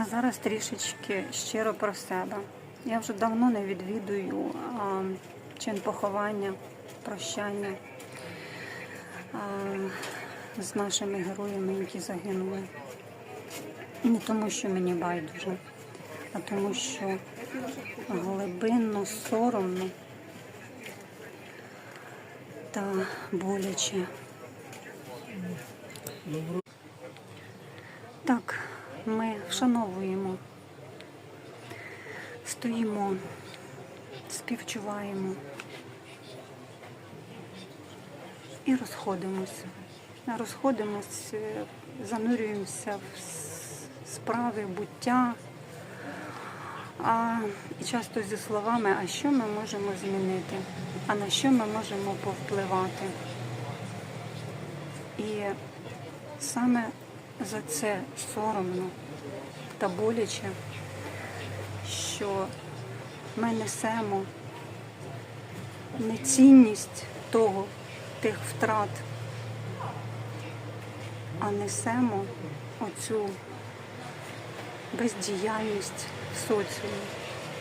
А зараз трішечки щиро про себе. Я вже давно не відвідую а, чин поховання, прощання а, з нашими героями, які загинули. Не тому, що мені байдуже, а тому, що глибинно соромно та боляче. Так, ми вшановуємо, стоїмо, співчуваємо і розходимося. Розходимося, занурюємося в справи буття. А, і часто зі словами, а що ми можемо змінити, а на що ми можемо повпливати. І саме за це соромно та боляче, що ми несемо нецінність того, тих втрат, а несемо оцю бездіяльність в соціумі.